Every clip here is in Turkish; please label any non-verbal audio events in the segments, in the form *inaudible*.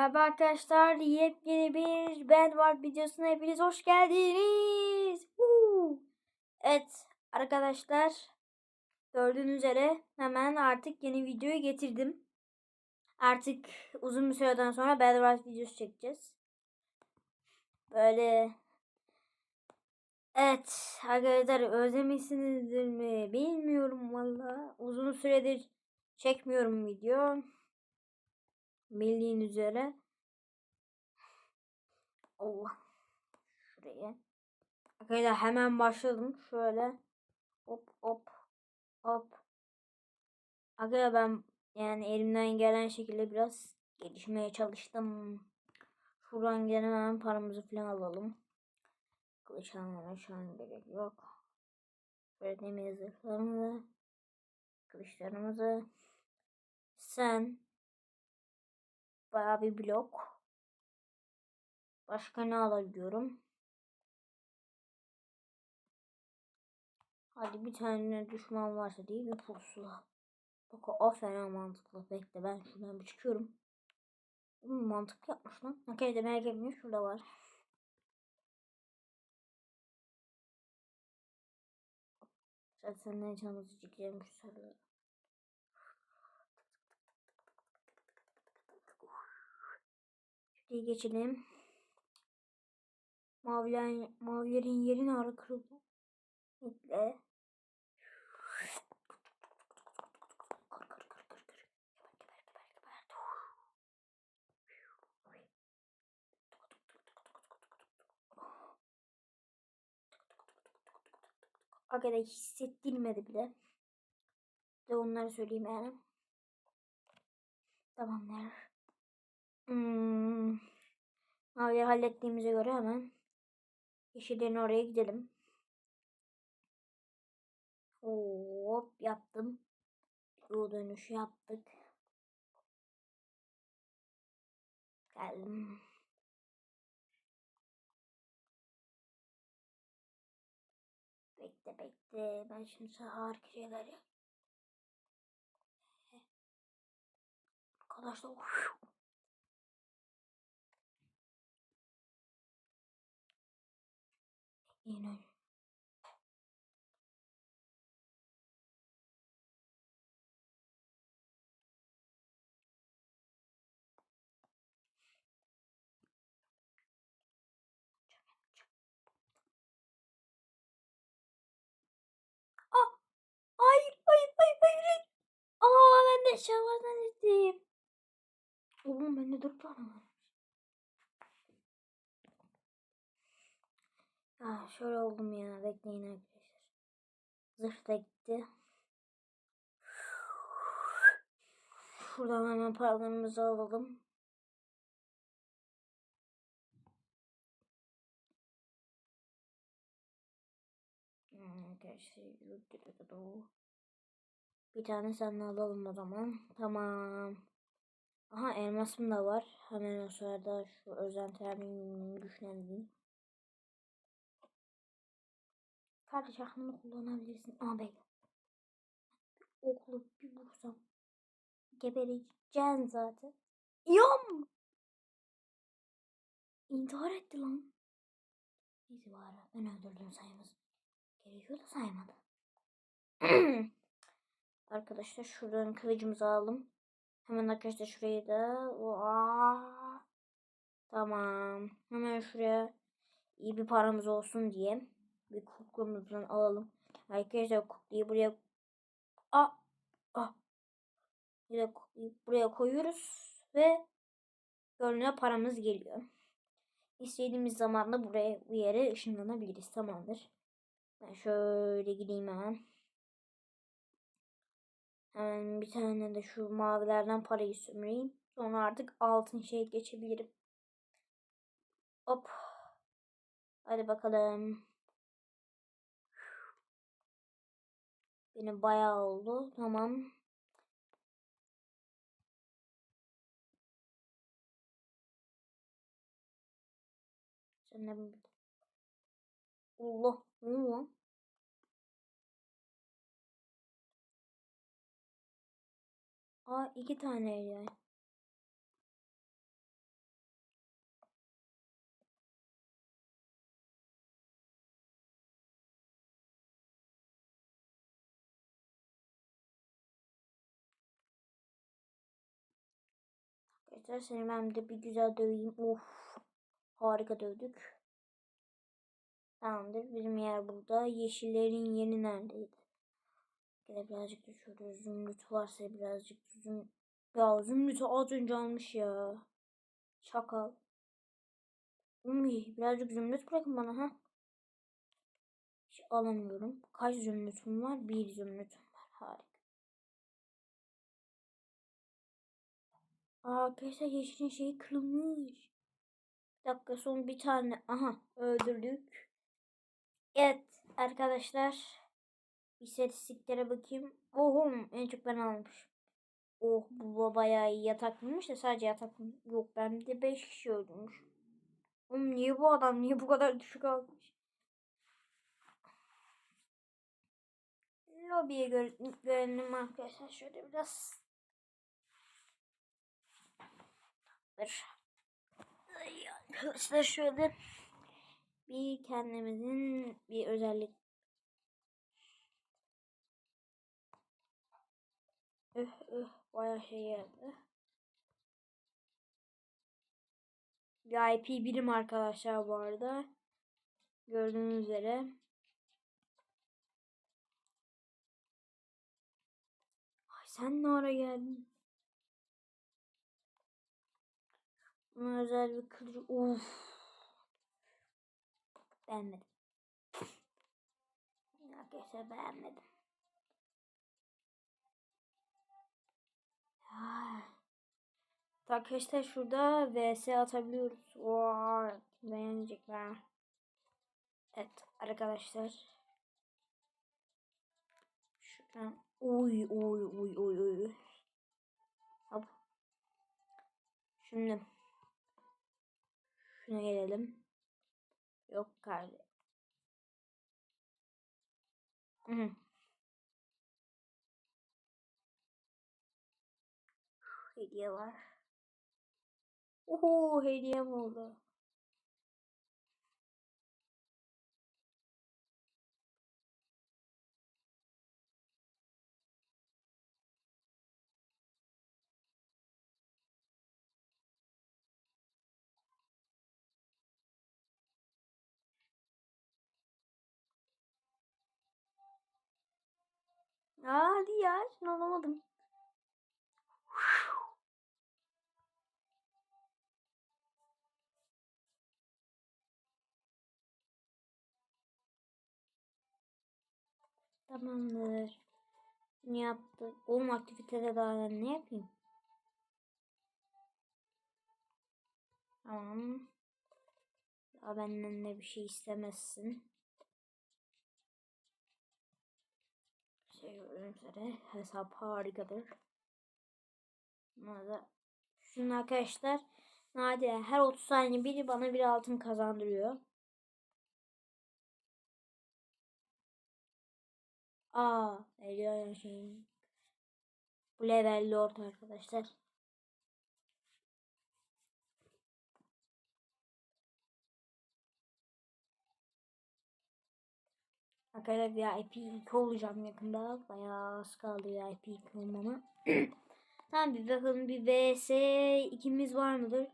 Merhaba arkadaşlar, yepyeni bir Bedwars videosuna hepiniz hoş geldiniz. Woo! Evet arkadaşlar, gördüğünüz üzere hemen artık yeni videoyu getirdim. Artık uzun bir süreden sonra Bedwars videosu çekeceğiz. Böyle Evet arkadaşlar özlemişsinizdir mi bilmiyorum valla. Uzun süredir çekmiyorum video. Bildiğin üzere. Allah. Şuraya. Arkadaşlar hemen başladım. Şöyle. Hop hop. Hop. Arkadaşlar ben yani elimden gelen şekilde biraz gelişmeye çalıştım. Şuradan gene hemen paramızı falan alalım. Kılıç almama şu an gerek yok. Demir zırhlarımızı. Kılıçlarımızı. Sen Bayağı bir blok. Başka ne alabiliyorum? Hadi bir tane düşman varsa diye bir pusula. Bak o fena mantıklı. Bekle ben şuradan bir çıkıyorum. Hmm, mantıklı yapmış lan. Okey de merak etmeyin şurada var. Zaten senden canımızı çekeceğim şu sarıları. Şuraya geçelim. Mavilerin, mavilerin yerini ara kırıldı. Bekle. Kır kır kır hissettirmedi bile. De onları söyleyeyim yani. Tamamdır. Hmm. Maviyi hallettiğimize göre hemen yeşillerin oraya gidelim. Hop yaptım. Bu dönüşü yaptık. Geldim. Bekle bekle. Ben şimdi sana harika şeyler yap. Arkadaşlar uf. Hayır, hayır. Aa ben de eşyalardan ettim. Oğlum bende dört tane var. Ah şöyle oldum ya. Bekleyin arkadaşlar. Zırh da gitti. Şuradan hemen paralarımızı alalım. Arkadaşlar bir tane sen alalım o zaman. Tamam. Aha elmasım da var. Hemen o sırada şu özentilerimi güçlendireyim. Kardeş aklını kullanabilirsin. Abi. Okulu bir vursam. Gebereceksin zaten. Yom. İntihar etti lan. Neyse bari ben öldürdüm sayımız. Gerekiyor da saymadı. *clears throat* arkadaşlar şuradan kılıcımızı alalım. Hemen arkadaşlar şurayı da. Oha. Tamam. Hemen şuraya iyi bir paramız olsun diye bir kuklamızdan alalım. Arkadaşlar kuklayı buraya a a buraya, buraya koyuyoruz ve görünüyor paramız geliyor. İstediğimiz zaman da buraya bir yere ışınlanabiliriz. Tamamdır. Ben şöyle gideyim hemen. Hemen bir tane de şu mavilerden parayı sömüreyim. Sonra artık altın şey geçebilirim. Hop. Hadi bakalım. Benim bayağı oldu. Tamam. Ne Allah. Allah. Aa iki tane ya. Arkadaşlar. Seni ben de bir güzel döveyim. Of. Harika dövdük. Tamamdır. Bizim yer burada. Yeşillerin yeri neredeydi? Gene birazcık da şöyle zümrüt varsa birazcık züm... Ya zümrütü az önce almış ya. Çakal. Umi birazcık zümrüt bırakın bana ha. Hiç alamıyorum. Kaç zümrütüm var? Bir zümrütüm var. Harika. Aa, arkadaşlar yeşilin şeyi kırılmış. Bir dakika son bir tane. Aha öldürdük. Evet arkadaşlar. İstatistiklere bakayım. Ohum en çok ben almışım. Oh bu bayağı iyi yataklıymış da sadece yatak yok. Ben de 5 kişi öldürmüş. Oğlum niye bu adam niye bu kadar düşük almış? Lobiye gö görelim arkadaşlar. Şöyle biraz. Dur. Ay, Arkadaşlar şöyle bir kendimizin bir özellik Öh öh bayağı şey geldi. VIP birim arkadaşlar bu arada. Gördüğünüz üzere. Ay sen ne ara geldin? Buna özel bir kılıcı. Uf. Beğenmedim. Arkadaşlar beğenmedim. Ah. Arkadaşlar şurada vs atabiliyoruz. Vay, beğenecekler. Evet arkadaşlar. Şuradan oy oy oy oy oy. Hop. Şimdi şuna gelelim. Yok kardeşim. Hediye var. Oho hediyem oldu. Aa, hadi ya şunu alamadım. Tamamdır. Ne yaptık? Oğlum aktivitede daha ne yapayım? Tamam. Daha benden de bir şey istemezsin. Şey üzere hesap harikadır. Buna şunun arkadaşlar Nadia her 30 saniye biri bana bir altın kazandırıyor. Aa, Elia şeyin. Bu level lord arkadaşlar. Arkadaşlar VIP 2 olacağım yakında. Bayağı az kaldı VIP 2 olmama. *clears throat* tamam bir bakalım bir VS ikimiz var mıdır?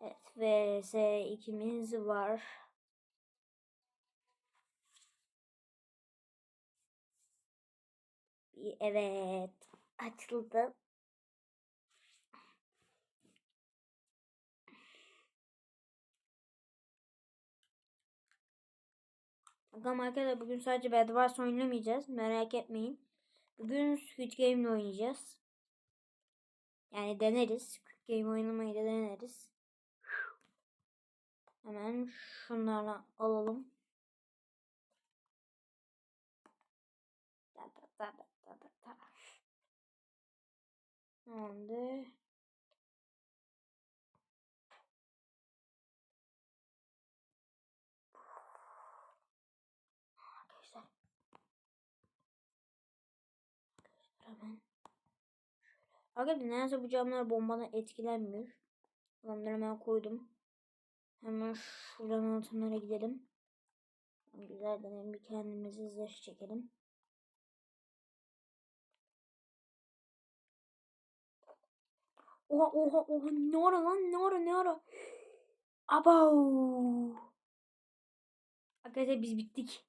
Evet VS ikimiz var. Evet. Açıldı. Bakalım arkadaşlar bugün sadece Bedwars oynamayacağız. Merak etmeyin. Bugün Squid Game'le oynayacağız. Yani deneriz. Squid Game oynamayı da deneriz. Hemen şunları alalım. Tamamdır. Arkadaşlar nedense bu camlar bombadan etkilenmiyor. Onları hemen koydum. Hemen şuradan altınlara gidelim. Güzel denelim bir kendimizi zırh çekelim. Oha oha oha ne ara lan ne ara ne ara. Abav. Arkadaşlar biz bittik.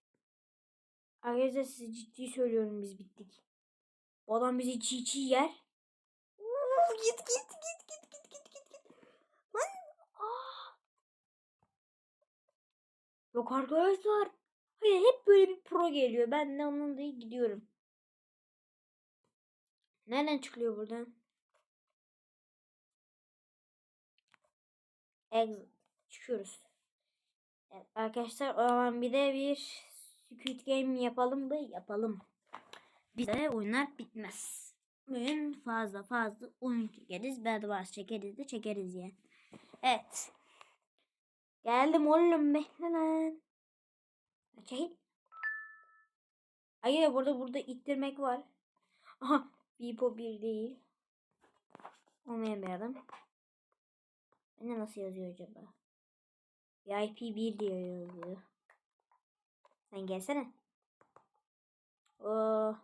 Arkadaşlar size ciddi söylüyorum biz bittik. Bu adam bizi çiğ çiğ yer git git git git git git git git. Lan. Ah. Yok arkadaşlar. Hayır hep böyle bir pro geliyor. Ben de onun diye gidiyorum. Nereden çıkıyor buradan? Exit. Çıkıyoruz. Evet, arkadaşlar o zaman bir de bir Squid Game yapalım da yapalım. Bize oyunlar bitmez. Bugün fazla fazla oyun çekeriz. Bedwars çekeriz de çekeriz yani. Evet. Geldim oğlum bekle lan. Çekil. Hayır burada burada ittirmek var. Aha. Bipo bir değil. Adam. Ne nasıl yazıyor acaba? VIP 1 diye yazıyor. Sen gelsene. Oh.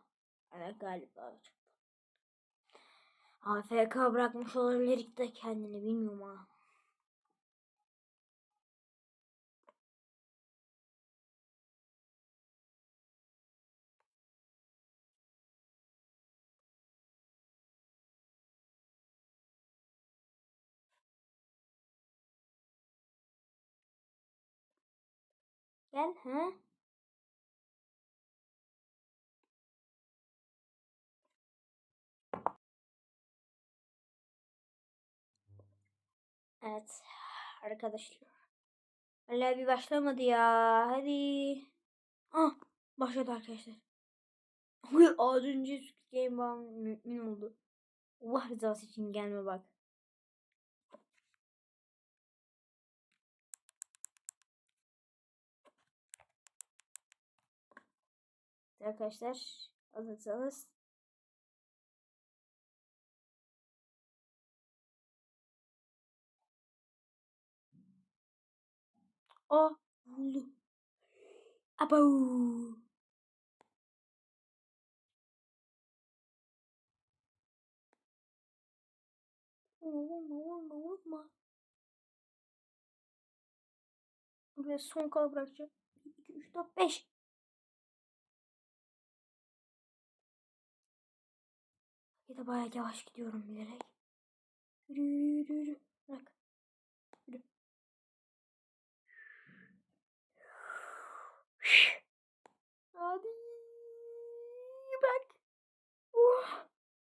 Evet galiba. AFK bırakmış olabilir de kendini bilmiyorum ha. Gel ha. Evet arkadaşlar. Hala bir başlamadı ya. Hadi. Ah başladı arkadaşlar. *laughs* Az önce Game bana mümin oldu. Allah rızası için gelme bak. Arkadaşlar hazırsanız Aa vurdu. Abo. Vurma vurma vurma. Buraya son kal bırakacağım. 1, 2, 3, 4, 5. Ya da bayağı yavaş gidiyorum bilerek. Yürü yürü yürü yürü. Bırak. Yürü. Hadi. Bırak. Oh.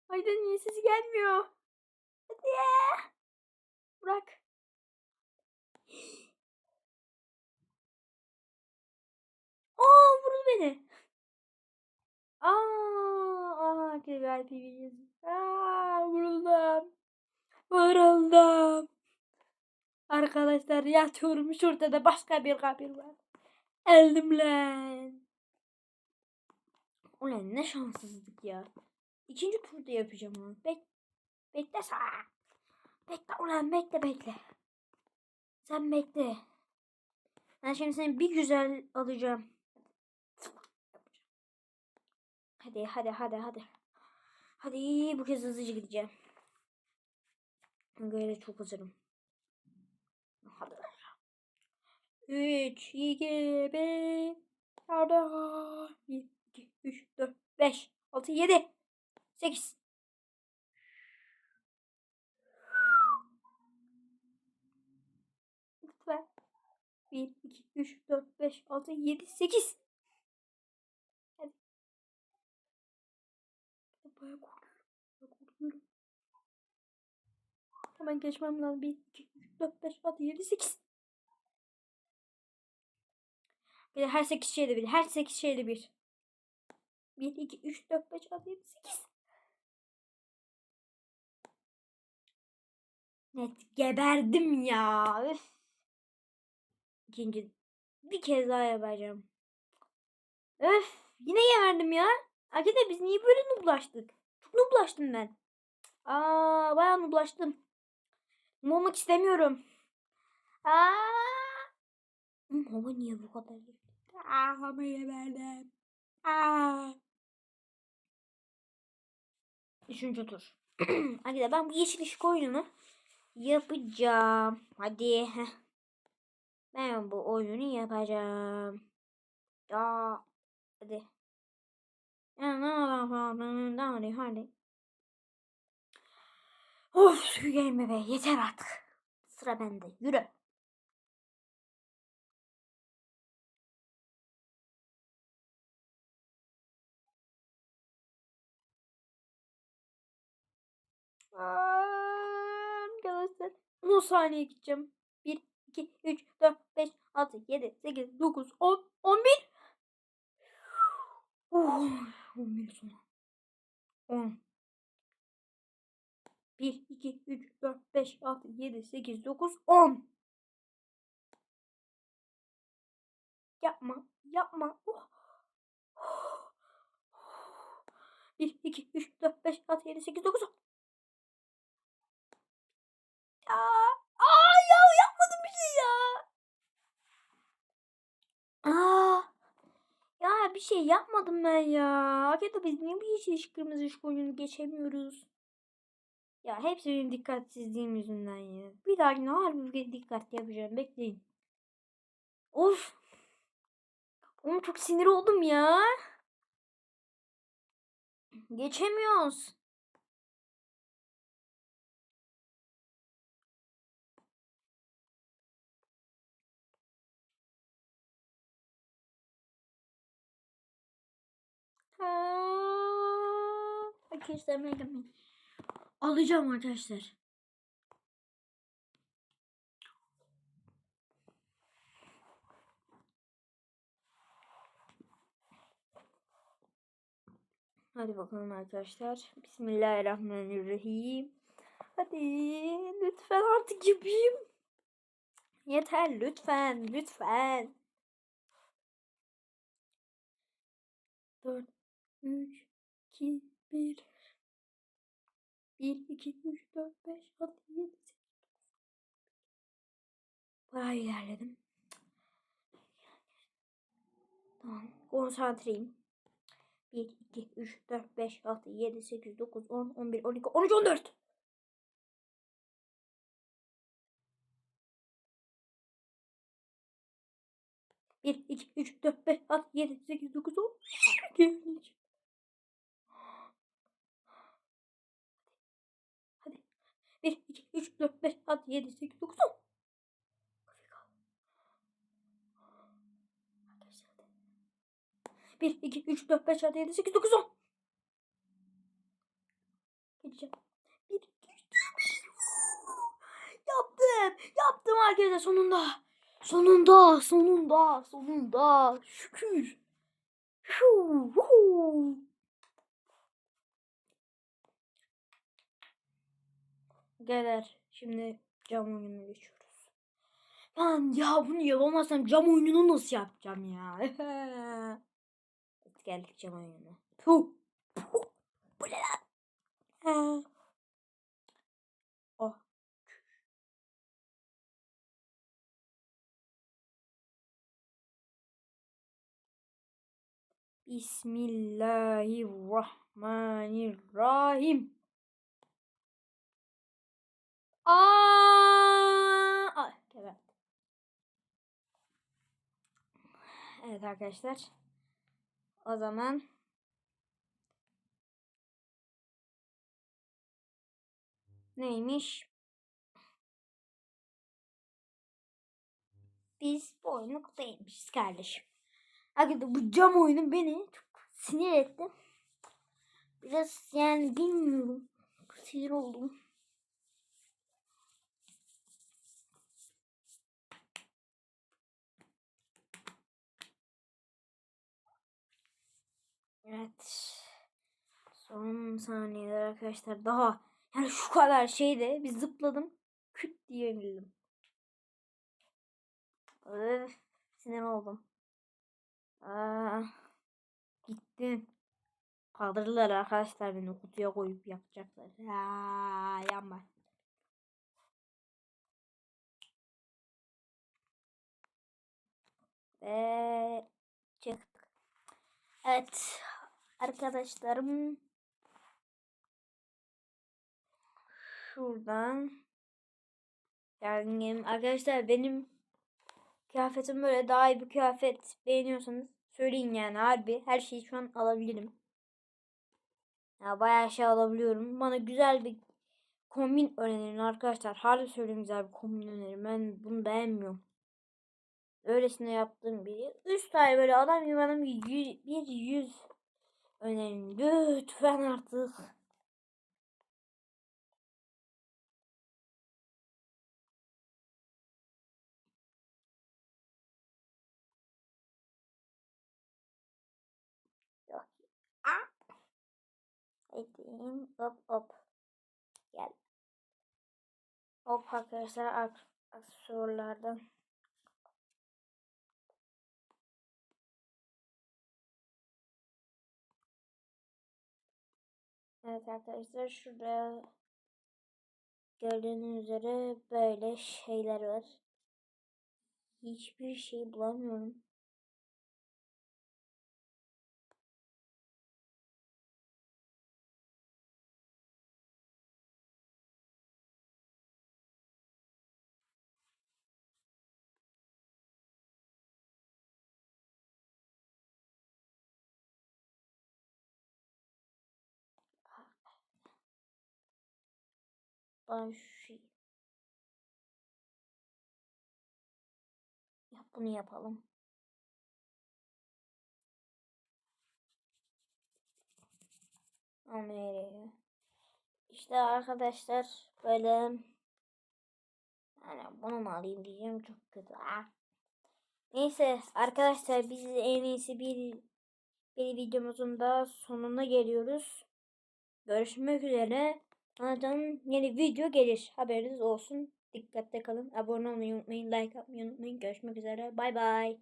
Ayda niye sesi gelmiyor? Hadi. Bırak. Aa vurdu beni. Aa, aha VIP videosu. Aa vuruldum. Vuruldum. Arkadaşlar yatıyorum şurada da başka bir kabir var. Öldüm lan. Ulan ne şanssızlık ya. İkinci turda yapacağım onu. Bek bekle sen. Bekle ulan bekle bekle. Sen bekle. Ben şimdi seni bir güzel alacağım. Hadi hadi hadi hadi. Hadi bu kez hızlıca gideceğim. Böyle çok hazırım. Hadi. 3, 2, 1. Orada. 1, 2, 3, 4, 5, 6, 7, 8. Lütfen. 1, 2, 3, 4, 5, 6, 7, 8. Hadi. Bayağı korkuyorum. Bayağı korkuyorum. Hemen geçmem lazım. 1, 2, 3, 4, 5, 6, 7, 8. Bir de her 8 şeyde bir. Her 8 şeyde bir. 1, 2, 3, 4, 5, 6, 7, 8. Net geberdim ya. Üf. İkinci. Bir kez daha yapacağım. Öf. Yine geberdim ya. Arkadaşlar biz niye böyle nublaştık? Çok nublaştım ben. Aa, bayağı nublaştım. Noob olmak istemiyorum. Aa. Ama niye bu kadar? Aa, ama geberdim. Aa. Üçüncü tur. *clears throat* Arkadaşlar ben bu yeşil ışık oyununu yapacağım. Hadi. Ben bu oyunu yapacağım. Ya. Hadi. Hadi hadi. Of şu gelme be yeter artık. Sıra bende. Yürü. Arkadaşlar 10 saniye gideceğim. 1, 2, 3, 4, 5, 6, 7, 8, 9, 10, 11. Oh, 11 sonra. 10. 1, 2, 3, 4, 5, 6, 7, 8, 9, 10. Yapma, yapma. Oh. 1, 2, 3, 4, 5, 6, 7, 8, 9, 10. Aa, aa ya yapmadım bir şey ya. Aa, ya bir şey yapmadım ben ya. Hakikaten biz niye yeşil ışık kırmızı ışık oyununu geçemiyoruz? Ya hepsi benim dikkatsizliğim yüzünden ya. Bir dahakine harbi bir dikkat yapacağım. Bekleyin. Of. Oğlum çok sinir oldum ya. Geçemiyoruz. Arkadaşlar Mega. Alacağım arkadaşlar. Hadi bakalım arkadaşlar. Bismillahirrahmanirrahim. Hadi lütfen artık yapayım. Yeter lütfen lütfen. 4 3, 2, 1. 1, 2, 3, 4, 5, 6, 7, 8, 9. Bayağı ilerledim. Tamam. Konsantreyim. 1, 2, 3, 4, 5, 6, 7, 8, 9, 10, 11, 12, 13, 14. Bir, iki, üç, dört, beş, altı, yedi, sekiz, dokuz, on, iki, on üç. 3, 4, 5, 6, 7, 8, 9, 10. Bir, iki, üç, dört, beş, altı, yedi, sekiz, dokuz, on. Gideceğim. Bir, iki, üç, dört, beş. Yaptım. Yaptım arkadaşlar sonunda. Sonunda, sonunda, sonunda. Şükür. Şuuu. Gelir. Şimdi cam oyununa geçiyoruz. Lan ya bunu yapamazsam cam oyununu nasıl yapacağım ya? *laughs* geldik cam oyununa. Puh. Puh. Bu ne lan? Oh. Bismillahirrahmanirrahim. Aa! Ay, evet. Evet arkadaşlar. O zaman neymiş? Biz bu oyunu değilmişiz kardeşim. Arkadaşlar bu cam oyunu beni çok sinir etti. Biraz yani bilmiyorum. Sinir oldum. Evet. Son saniyeler arkadaşlar daha yani şu kadar şeyde bir zıpladım. Küt diye inildim. Öf, sinir oldum. Aa, gittim. Kaldırırlar arkadaşlar beni kutuya koyup yapacaklar. Aa, yanma. Ve çıktık. Evet arkadaşlarım şuradan geldim. Arkadaşlar benim kıyafetim böyle daha iyi bir kıyafet beğeniyorsanız söyleyin yani harbi. Her şeyi şu an alabilirim. Ya bayağı şey alabiliyorum. Bana güzel bir kombin önerin arkadaşlar. Harbi söyleyeyim güzel bir kombin önerin. Ben bunu beğenmiyorum. Öylesine yaptığım biri. Üst ay böyle adam gibi bana bir yüz, bir yüz önerin. Lütfen artık. Ah. Edeyim. Hop hop. Gel. Hop arkadaşlar ak aksesuarlardan. Evet arkadaşlar şurada gördüğünüz üzere böyle şeyler var. Hiçbir şey bulamıyorum. Şu şey. Ya bunu yapalım. Nereye? İşte arkadaşlar böyle yani bunu mu alayım diyeceğim çok kötü. Ah. Neyse arkadaşlar biz en iyisi bir bir videomuzun da sonuna geliyoruz. Görüşmek üzere. Anadan yeni video gelir. Haberiniz olsun. Dikkatte kalın. Abone olmayı unutmayın. Like atmayı unutmayın. Görüşmek üzere. Bay bay.